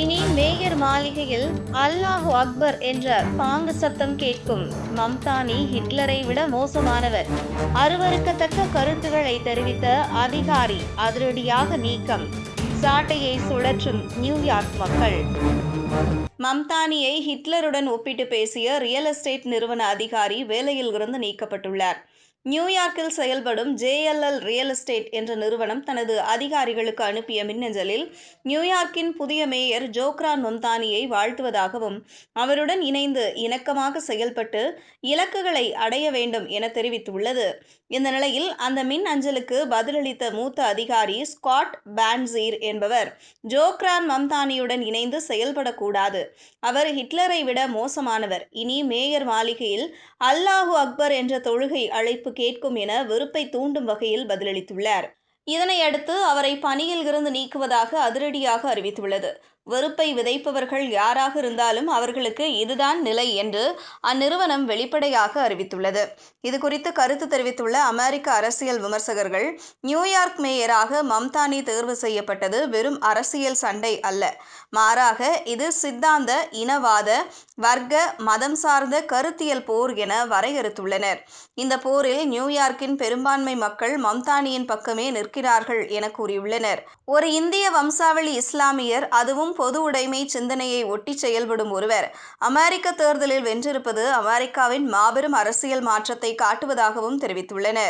இனி மேயர் மாளிகையில் அல்லாஹு அக்பர் என்ற பாங்கு சத்தம் கேட்கும். மம்தானி ஹிட்லரை விட மோசமானவர். அருவருக்கத்தக்க கருத்துக்களை தெரிவித்த அதிகாரி அதிரடியாக நீக்கம். சாட்டையை சுழற்றும் நியூயார்க் மக்கள். மம்தானியை ஹிட்லருடன் ஒப்பிட்டு பேசிய ரியல் எஸ்டேட் நிறுவன அதிகாரி வேலையில் இருந்து நீக்கப்பட்டுள்ளார். நியூயார்க்கில் செயல்படும் ஜேஎல்எல் ரியல் எஸ்டேட் என்ற நிறுவனம் தனது அதிகாரிகளுக்கு அனுப்பிய மின்னஞ்சலில் நியூயார்க்கின் புதிய மேயர் ஜோக்ரான் மம்தானியை வாழ்த்துவதாகவும் அவருடன் இணைந்து இணக்கமாக செயல்பட்டு இலக்குகளை அடைய வேண்டும் என தெரிவித்துள்ளது. இந்த நிலையில் அந்த மின் அஞ்சலுக்கு பதிலளித்த மூத்த அதிகாரி ஸ்காட் பான்சீர் என்பவர் ஜோக்ரான் மம்தானியுடன் இணைந்து செயல்படக்கூடாது. அவர் ஹிட்லரை விட மோசமானவர். இனி மேயர் மாளிகையில் அல்லாஹு அக்பர் என்ற தொழுகை அழைப்பு கேட்கும் என வெறுப்பை தூண்டும் வகையில் பதிலளித்துள்ளார். இதனையடுத்து அவரை பணியில் இருந்து நீக்குவதாக அதிரடியாக அறிவித்துள்ளது. வெறுப்பை விதைப்பவர்கள் யாராக இருந்தாலும் அவர்களுக்கு இதுதான் நிலை என்று அந்நிறுவனம் வெளிப்படையாக அறிவித்துள்ளது. இதுகுறித்து கருத்து தெரிவித்துள்ள அமெரிக்க அரசியல் விமர்சகர்கள் நியூயார்க் மேயராக மம்தானி தேர்வு செய்யப்பட்டது வெறும் அரசியல் சண்டை அல்ல. மாறாக இது சித்தாந்த இனவாத வர்க்க மதம் சார்ந்த கருத்தியல் போர் என வரையறுத்துள்ளனர். இந்த போரில் நியூயார்க்கின் பெரும்பான்மை மக்கள் மம்தானியின் பக்கமே நிற்கிறார்கள் என கூறியுள்ளனர். ஒரு இந்திய வம்சாவளி இஸ்லாமியர் அதுவும் பொது உடைமை சிந்தனையை ஒட்டி செயல்படும் ஒருவர் அமெரிக்க தேர்தலில் வென்றிருப்பது அமெரிக்காவின் மாபெரும் அரசியல் மாற்றத்தை காட்டுவதாகவும் தெரிவித்துள்ளனர்.